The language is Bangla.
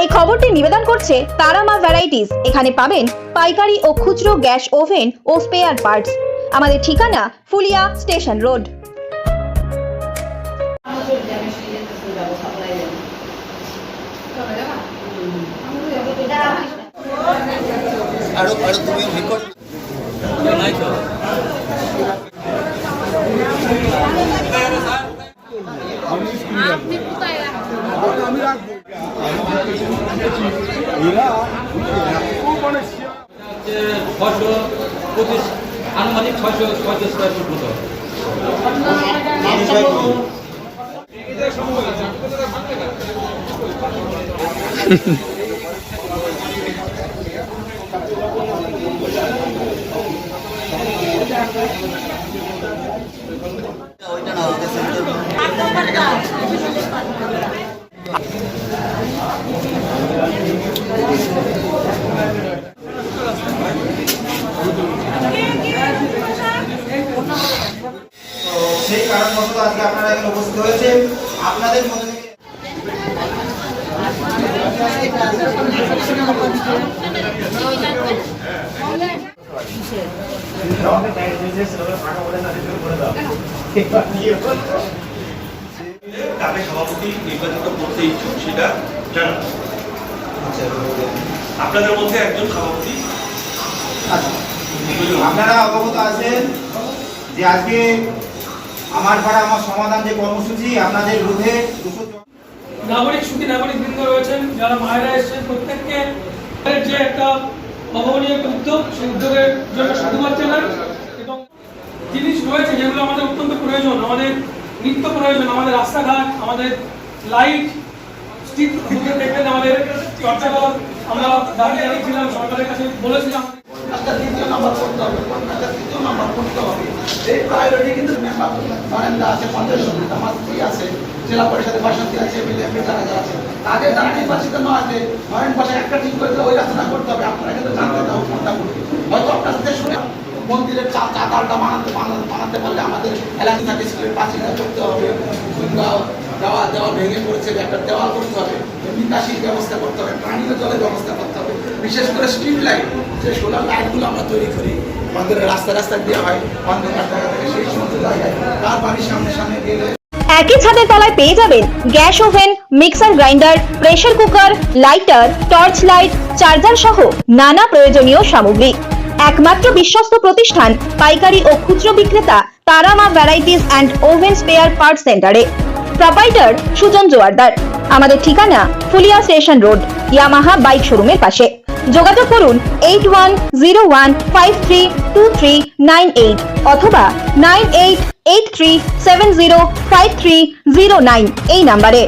এই খবরটি নিবেদন করছে তারামা ভ্যারাইটিস এখানে পাবেন পাইকারি ও খুচরো গ্যাস ওভেন ও স্পেয়ার পার্টস আমাদের ঠিকানা ফুলিয়া স্টেশন রোড। আরও আরও তুমি রেকর্ড হচ্ছে ছশো পঁচিশ আনুমানিক ছয়শো ছয়শো স্কোয়ার ফুট মতো ওইটা না ওইটা সেন্টার তো সেই কারণবশত আজকে আপনারা এখানে উপস্থিত হয়েছেন। আপনাদের মধ্যে থেকে কাকে সভাপতি নির্বাচিত করতে ইচ্ছুক সেটা জানান আপনাদের মধ্যে একজন সভাপতি? আচ্ছা, আপনারা অবগত আছেন যে আজকে আমার পাড়া আমার সমাধান যে কর্মসূচি আপনাদের রুধে দুশো নাগরিক সুখী নাগরিক বৃন্দ রয়েছেন যারা মায়েরা এসেছেন প্রত্যেককে যে একটা অভাবনীয় একটা উদ্যোগ সেই উদ্যোগের জন্য সাধুবাদ জানান। এবং জিনিস রয়েছে যেগুলো আমাদের অত্যন্ত প্রয়োজন আমাদের নিত্য প্রয়োজন, আমাদের রাস্তাঘাট, আমাদের লাইট দেখবেন, আমাদের আমরা দাঁড়িয়ে দাঁড়িয়েছিলাম সরকারের কাছে বলেছিলাম। আছে জেলা পরিষদের বাসন্তী আছে, এমএলএ, এমপি যারা যারা আছে তাদের দ্বারা নির্বাচিত নয় যে নরেন পাশে একটা ওই করতে হবে। আপনারা কিন্তু জানতে হয়তো মন্দিরের চা চাতালটা বানাতে বানাতে বানাতে পারলে আমাদের এলাকা থাকে স্কুলের পাঁচিলটা করতে হবে। দেওয়া দেওয়া ভেঙে পড়েছে, একটা দেওয়াল করতে হবে নিকাশির ব্যবস্থা করতে হবে, পানীয় জলের ব্যবস্থা করতে হবে, বিশেষ করে স্ট্রিট লাইট যে সোলার লাইটগুলো আমরা তৈরি করি, আমাদের রাস্তা রাস্তায় দেওয়া হয়, অন্ধকার জায়গা থেকে সেই সমস্ত জায়গায়। তার বাড়ির সামনে সামনে গেলে একই ছাদের তলায় পেয়ে যাবেন gas oven, mixer grinder, pressure cooker, lighter, torch light, charger সহ নানা প্রয়োজনীয় সামগ্রী। একমাত্র বিশ্বস্ত প্রতিষ্ঠান, পাইকারি ও খুচরো বিক্রেতা Tarama varieties and oven spare part সেন্টারে প্রোপাইটার সুজন জোয়ারদার। আমাদের ঠিকানা Phulia station road, Yamaha bike শোরুমের পাশে। যোগাযোগ করুন eight one zero one five three two three nine eight অথবা nine eight eight three seven zero five three zero nine এই নাম্বারে।